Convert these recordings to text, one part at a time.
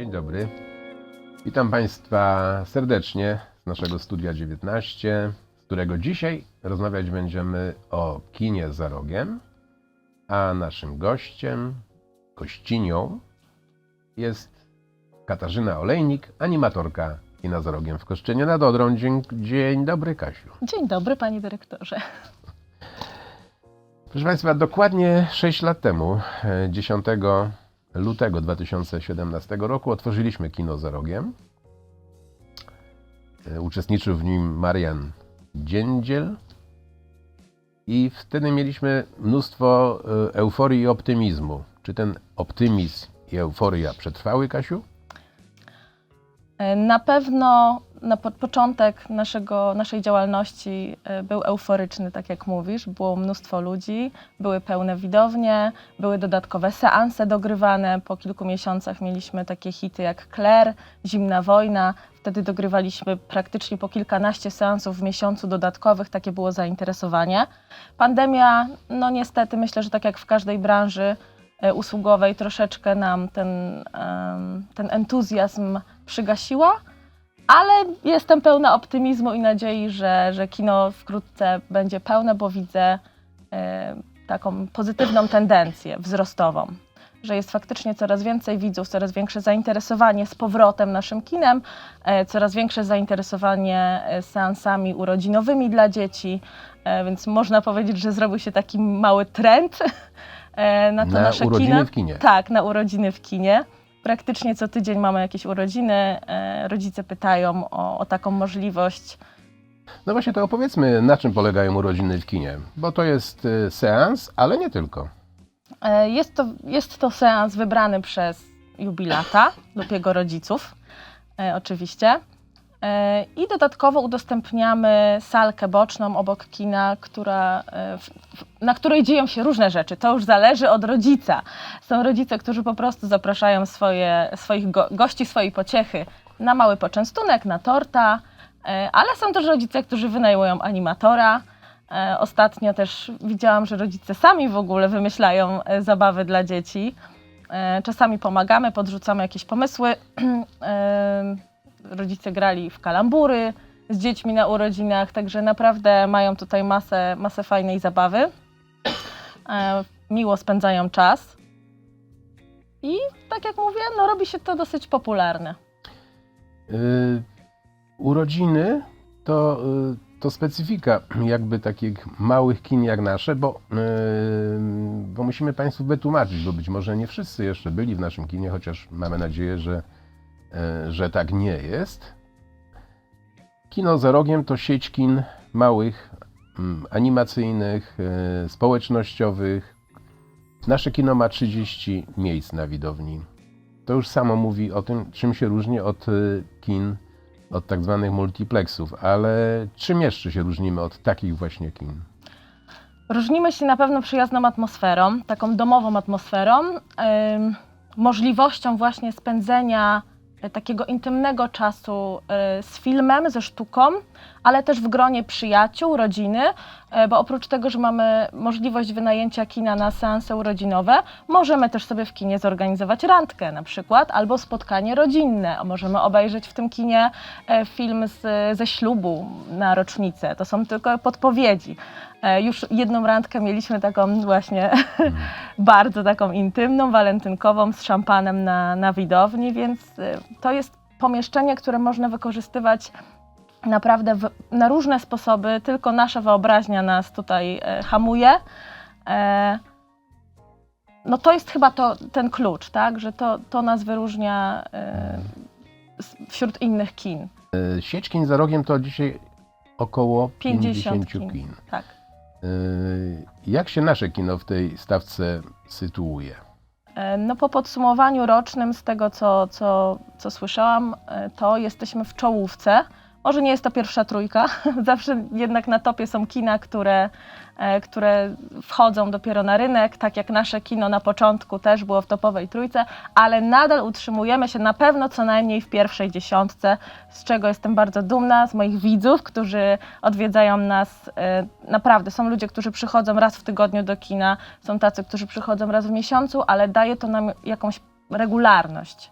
Dzień dobry. Witam Państwa serdecznie z naszego studia 19, z którego dzisiaj rozmawiać będziemy o kinie za rogiem, a naszym gościem, gościnią jest Katarzyna Olejnik, animatorka kina za rogiem w Koszczynie nad Odrą. Dzień, dzień dobry, Kasiu. Dzień dobry, panie dyrektorze. Proszę Państwa, dokładnie 6 lat temu, e, 10 lutego 2017 roku, otworzyliśmy kino za rogiem. E, Uczestniczył w nim Marian Dziędziel. I wtedy mieliśmy mnóstwo e, euforii i optymizmu. Czy ten optymizm i euforia przetrwały, Kasiu? E, Na pewno na po początek naszego, naszej działalności e, był euforyczny, tak jak mówisz. Było mnóstwo ludzi, były pełne widownie, były dodatkowe seanse dogrywane. Po kilku miesiącach mieliśmy takie hity jak Claire, Zimna Wojna. Wtedy dogrywaliśmy praktycznie po kilkanaście seansów w miesiącu dodatkowych. Takie było zainteresowanie. Pandemia, no niestety, myślę, że tak jak w każdej branży e, usługowej, troszeczkę nam ten, ten entuzjazm przygasiła, ale jestem pełna optymizmu i nadziei, że, że kino wkrótce będzie pełne, bo widzę e, taką pozytywną tendencję wzrostową. Że jest faktycznie coraz więcej widzów, coraz większe zainteresowanie z powrotem naszym kinem, e, coraz większe zainteresowanie e, seansami urodzinowymi dla dzieci, e, więc można powiedzieć, że zrobił się taki mały trend e, na to Na nasze urodziny kino. w kinie. Tak, na urodziny w kinie. Praktycznie co tydzień mamy jakieś urodziny. E, rodzice pytają o, o taką możliwość. No właśnie to opowiedzmy, na czym polegają urodziny w kinie. Bo to jest e, seans, ale nie tylko. E, jest, to, jest to seans wybrany przez jubilata lub jego rodziców, oczywiście. E, I dodatkowo udostępniamy salkę boczną obok kina, która, e, na której dzieją się różne rzeczy. To już zależy od rodzica. Są rodzice, którzy po prostu zapraszają swoje, swoich go, gości, swojej pociechy na mały poczęstunek, na torta, e, ale są też rodzice, którzy wynajmują animatora. Ostatnio też widziałam, że rodzice sami w ogóle wymyślają zabawy dla dzieci. Czasami pomagamy, podrzucamy jakieś pomysły. Rodzice grali w kalambury z dziećmi na urodzinach, także naprawdę mają tutaj masę, masę fajnej zabawy. E, Miło spędzają czas. I tak jak mówię, no robi się to dosyć popularne. Y, urodziny to, y, to specyfika jakby takich małych kin jak nasze, bo, y, bo musimy Państwu wytłumaczyć, bo być może nie wszyscy jeszcze byli w naszym kinie, chociaż mamy nadzieję, że, że tak nie jest. Kino za rogiem to sieć kin małych, mm, animacyjnych, y, społecznościowych. Nasze kino ma 30 miejsc na widowni. To już samo mówi o tym, czym się różni od y, kin, od tak zwanych multiplexów, ale czym jeszcze się różnimy od takich właśnie kin? Różnimy się na pewno przyjazną atmosferą, taką domową atmosferą, ym, możliwością właśnie spędzenia e, takiego intymnego czasu e, z filmem, ze sztuką, ale też w gronie przyjaciół, rodziny, e, bo oprócz tego, że mamy możliwość wynajęcia kina na seanse urodzinowe, możemy też sobie w kinie zorganizować randkę na przykład, albo spotkanie rodzinne. Możemy obejrzeć w tym kinie e, film z, ze ślubu na rocznicę. To są tylko podpowiedzi. E, Już jedną randkę mieliśmy taką właśnie bardzo taką intymną, walentynkową z szampanem na, na widowni, więc to jest pomieszczenie, które można wykorzystywać naprawdę w, na różne sposoby, tylko nasza wyobraźnia nas tutaj e, hamuje. E, no to jest chyba to, ten klucz, tak, że to, to nas wyróżnia e, z- wśród innych kin. Y, Sieć kin za rogiem to dzisiaj około 50 50 kin. Tak. Y, Jak się nasze kino w tej stawce sytuuje? E, No po podsumowaniu rocznym z tego, co, co, co słyszałam, e, to jesteśmy w czołówce. Może nie jest to pierwsza trójka, zawsze jednak na topie są kina, które, e, które wchodzą dopiero na rynek, tak jak nasze kino na początku też było w topowej trójce, ale nadal utrzymujemy się na pewno co najmniej w pierwszej dziesiątce, z czego jestem bardzo dumna, z moich widzów, którzy odwiedzają nas. e, Naprawdę, są ludzie, którzy przychodzą raz w tygodniu do kina, są tacy, którzy przychodzą raz w miesiącu, ale daje to nam jakąś regularność.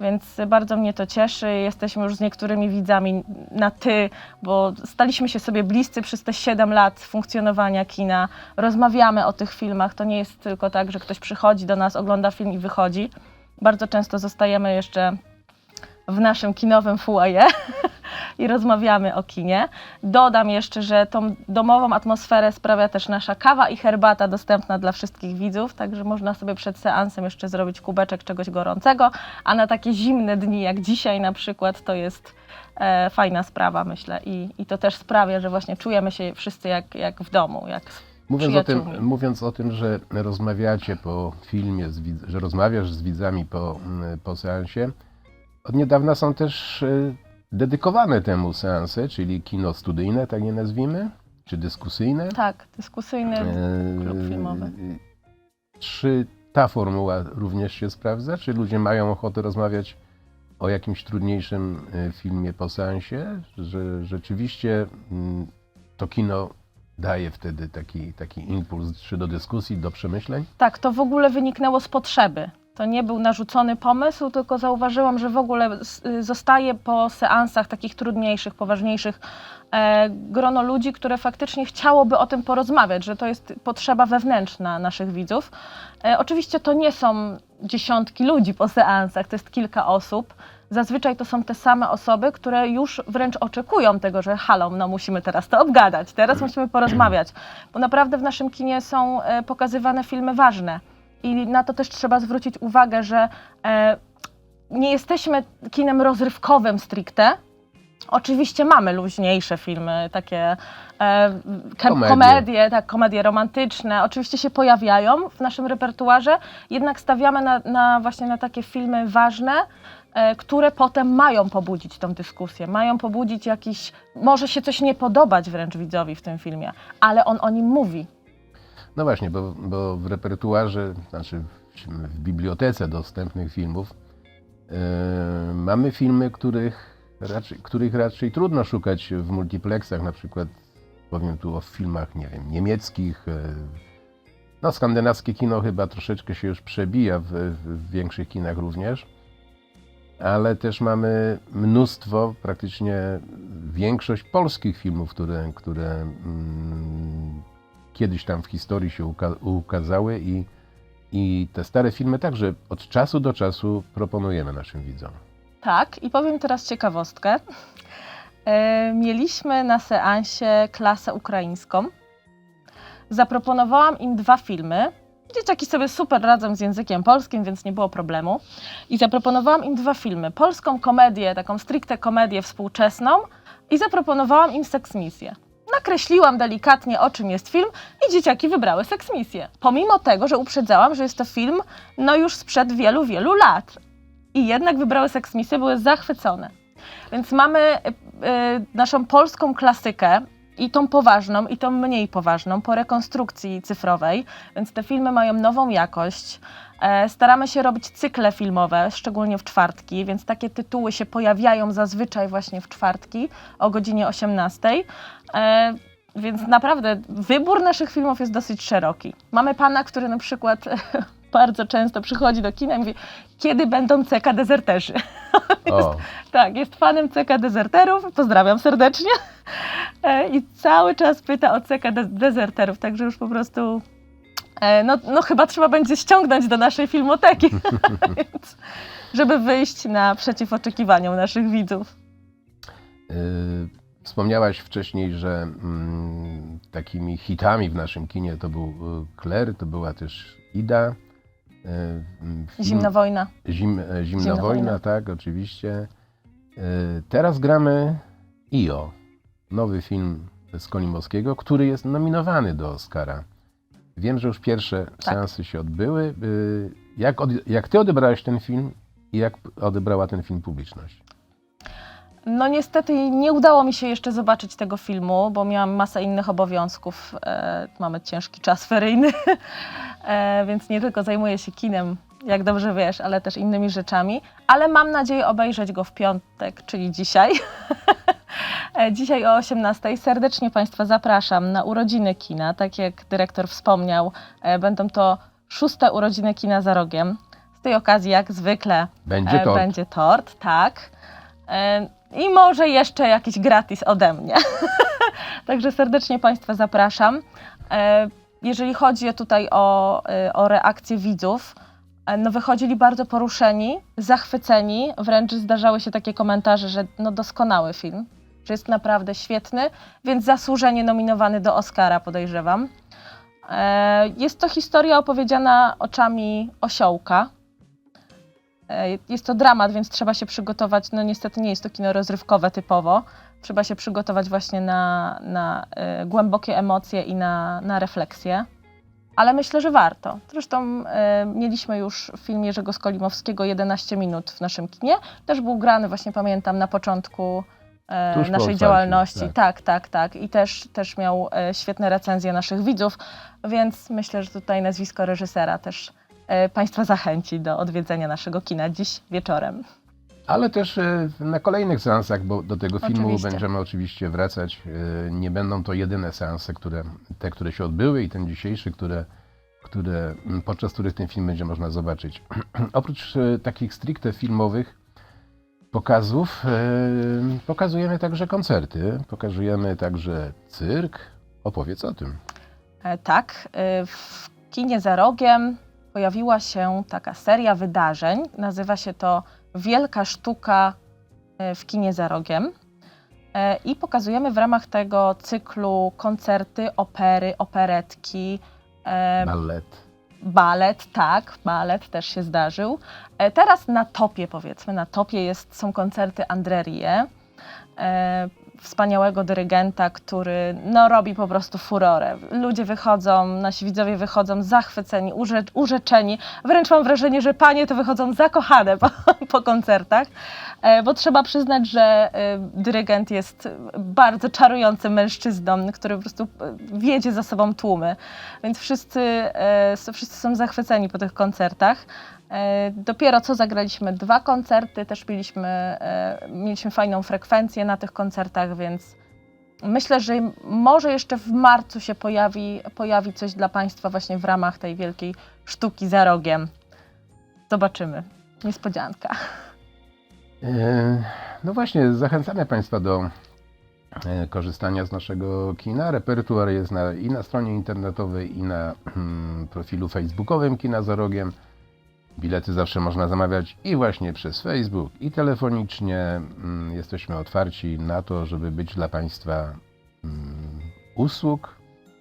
Więc bardzo mnie to cieszy. Jesteśmy już z niektórymi widzami na ty, bo staliśmy się sobie bliscy przez te 7 lat funkcjonowania kina. Rozmawiamy o tych filmach. To nie jest tylko tak, że ktoś przychodzi do nas, ogląda film i wychodzi. Bardzo często zostajemy jeszcze w naszym kinowym foyer i rozmawiamy o kinie. Dodam jeszcze, że tą domową atmosferę sprawia też nasza kawa i herbata dostępna dla wszystkich widzów, także można sobie przed seansem jeszcze zrobić kubeczek czegoś gorącego, a na takie zimne dni jak dzisiaj na przykład to jest e, fajna sprawa, myślę. I, I to też sprawia, że właśnie czujemy się wszyscy jak, jak w domu, jak Mówiąc o, tym, mówiąc o tym, że rozmawiacie po filmie, że rozmawiasz z widzami po, mm, po seansie, od niedawna są też y, dedykowane temu seanse, czyli kino studyjne, tak je nazwijmy, czy dyskusyjne. Tak, dyskusyjny E, klub filmowy. Czy ta formuła również się sprawdza? Czy ludzie mają ochotę rozmawiać o jakimś trudniejszym e, filmie po seansie? Że rzeczywiście mm, to kino daje wtedy taki, taki impuls czy do dyskusji, do przemyśleń? Tak, to w ogóle wyniknęło z potrzeby. To nie był narzucony pomysł, tylko zauważyłam, że w ogóle y, zostaje po seansach takich trudniejszych, poważniejszych e, grono ludzi, które faktycznie chciałoby o tym porozmawiać, że to jest potrzeba wewnętrzna naszych widzów. E, oczywiście to nie są dziesiątki ludzi po seansach, to jest kilka osób. Zazwyczaj to są te same osoby, które już wręcz oczekują tego, że halo, no musimy teraz to obgadać, teraz musimy porozmawiać, bo naprawdę w naszym kinie są e, pokazywane filmy ważne. I na to też trzeba zwrócić uwagę, że e, nie jesteśmy kinem rozrywkowym stricte. Oczywiście mamy luźniejsze filmy, takie e, Komedie. komedie, tak, komedie romantyczne, oczywiście się pojawiają w naszym repertuarze, jednak stawiamy na, na właśnie na takie filmy ważne, e, które potem mają pobudzić tą dyskusję, mają pobudzić jakiś, może się coś nie podobać wręcz widzowi w tym filmie, ale on o nim mówi. No właśnie, bo, bo w repertuarze, znaczy w, bibliotece dostępnych filmów e, mamy filmy, których raczej, których raczej trudno szukać w multiplexach, na przykład powiem tu o filmach, nie wiem, niemieckich. e, No, skandynawskie kino chyba troszeczkę się już przebija w, w większych kinach również, ale też mamy mnóstwo, praktycznie większość polskich filmów, które, które mm, kiedyś tam w historii się uka- ukazały i, i te stare filmy także od czasu do czasu proponujemy naszym widzom. Tak, i powiem teraz ciekawostkę. E, mieliśmy na seansie klasę ukraińską. Zaproponowałam im dwa filmy. Dzieciaki sobie super radzą z językiem polskim, więc nie było problemu. I zaproponowałam im dwa filmy. Polską komedię, taką stricte komedię współczesną i zaproponowałam im seksmisję. Nakreśliłam delikatnie, o czym jest film i dzieciaki wybrały seksmisję. Pomimo tego, że uprzedzałam, że jest to film no już sprzed wielu, wielu lat i jednak wybrały seksmisję, były zachwycone. Więc mamy y, naszą polską klasykę i tą poważną, i tą mniej poważną po rekonstrukcji cyfrowej, więc te filmy mają nową jakość. E, staramy się robić cykle filmowe, szczególnie w czwartki, więc takie tytuły się pojawiają zazwyczaj właśnie w czwartki o godzinie 18. E, więc naprawdę wybór naszych filmów jest dosyć szeroki. Mamy pana, który na przykład bardzo często przychodzi do kina i mówi, kiedy będą CK dezerterzy. O, Tak, jest fanem CK dezerterów, pozdrawiam serdecznie. E, I cały czas pyta o CK de- dezerterów, także już po prostu e, no, no chyba trzeba będzie ściągnąć do naszej filmoteki, Więc, żeby wyjść naprzeciw oczekiwaniom naszych widzów. y, wspomniałaś wcześniej, że mm, takimi hitami w naszym kinie to był y, Kler, to była też Ida. y, film- Zimna wojna. Zim, e, Zimna, Zimna wojna, wojna. tak, oczywiście. E, Teraz gramy IO, nowy film z Kolimowskiego, który jest nominowany do Oscara. Wiem, że już pierwsze seansy się odbyły. Y, Jak, od, jak ty odebrałeś ten film i jak odebrała ten film publiczność? No niestety nie udało mi się jeszcze zobaczyć tego filmu, bo miałam masę innych obowiązków. E, mamy ciężki czas feryjny, e, więc nie tylko zajmuję się kinem, jak dobrze wiesz, ale też innymi rzeczami. Ale mam nadzieję obejrzeć go w piątek, czyli dzisiaj. E, Dzisiaj o 18:00 serdecznie Państwa zapraszam na urodziny kina. Tak jak dyrektor wspomniał, e, będą to szóste urodziny kina za rogiem. Z tej okazji, jak zwykle, Będzie e, to. będzie tort, tak. I może jeszcze jakiś gratis ode mnie. Także serdecznie Państwa zapraszam. E, Jeżeli chodzi tutaj o, e, o reakcję widzów, e, no wychodzili bardzo poruszeni, zachwyceni, wręcz zdarzały się takie komentarze, że no doskonały film, że jest naprawdę świetny, więc zasłużenie nominowany do Oscara podejrzewam. Jest to historia opowiedziana oczami osiołka. E, Jest to dramat, więc trzeba się przygotować. No niestety nie jest to kino rozrywkowe typowo. Trzeba się przygotować właśnie na, na e, głębokie emocje i na, na refleksję. Ale myślę, że warto. Zresztą e, mieliśmy już film Jerzego Skolimowskiego 11 minut w naszym kinie. Też był grany, właśnie pamiętam, na początku Tuż naszej działalności. tak. Tak, tak, tak. I też, też miał świetne recenzje naszych widzów, więc myślę, że tutaj nazwisko reżysera też Państwa zachęci do odwiedzenia naszego kina dziś wieczorem. Ale też e, na kolejnych seansach, bo do tego filmu Oczywiście. będziemy oczywiście wracać. E, Nie będą to jedyne seanse, które, te, które się odbyły i ten dzisiejszy, które, które, podczas których ten film będzie można zobaczyć. Oprócz e, takich stricte filmowych pokazów, e, pokazujemy także koncerty, pokazujemy także cyrk. Opowiedz o tym. E, Tak, e, w kinie za rogiem pojawiła się taka seria wydarzeń. Nazywa się to Wielka Sztuka e, w kinie za rogiem. E, I pokazujemy w ramach tego cyklu koncerty, opery, operetki, e, Ballet. balet, tak, balet też się zdarzył. Teraz na topie powiedzmy, na topie jest, są koncerty Andrerie, wspaniałego dyrygenta, który no, robi po prostu furorę. Ludzie wychodzą, nasi widzowie wychodzą zachwyceni, urze, urzeczeni. Wręcz mam wrażenie, że panie to wychodzą zakochane po, po koncertach, e, bo trzeba przyznać, że e, dyrygent jest bardzo czarującym mężczyzną, który po prostu e, wiedzie za sobą tłumy. Więc wszyscy, wszyscy są zachwyceni po tych koncertach. E, Dopiero co zagraliśmy dwa koncerty, też mieliśmy, e, mieliśmy fajną frekwencję na tych koncertach, więc myślę, że może jeszcze w marcu się pojawi, pojawi coś dla Państwa właśnie w ramach tej wielkiej sztuki za rogiem. Zobaczymy. Niespodzianka. E, No właśnie, zachęcamy Państwa do korzystania z naszego kina. Repertuar jest na, i na stronie internetowej, i na mm, profilu facebookowym Kina za Rogiem. Bilety zawsze można zamawiać i właśnie przez Facebook, i telefonicznie. Mm, Jesteśmy otwarci na to, żeby być dla Państwa mm, usług.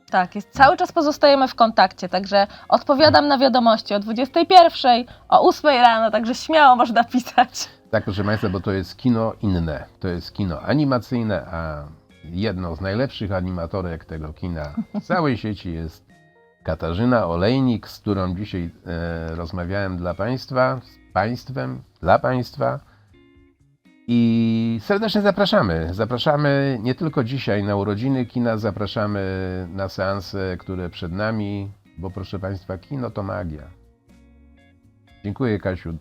Tak, jest, cały czas pozostajemy w kontakcie, także odpowiadam na wiadomości o 21, o 8 rano, także śmiało można pisać. Tak, proszę Państwa, bo to jest kino inne. To jest kino animacyjne, a jedną z najlepszych animatorek tego kina w całej sieci jest Katarzyna Olejnik, z którą dzisiaj e, rozmawiałem dla Państwa, z Państwem, dla Państwa. I serdecznie zapraszamy. Zapraszamy nie tylko dzisiaj na urodziny kina, zapraszamy na seanse, które przed nami, bo proszę Państwa, kino to magia. Dziękuję, Kasiu.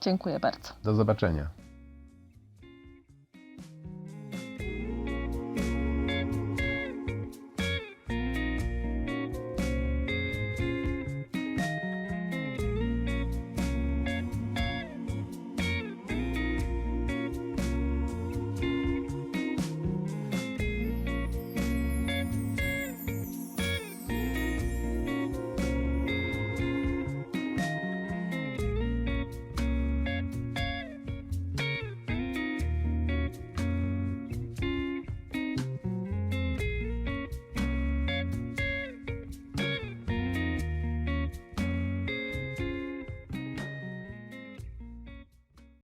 Dziękuję bardzo. Do zobaczenia.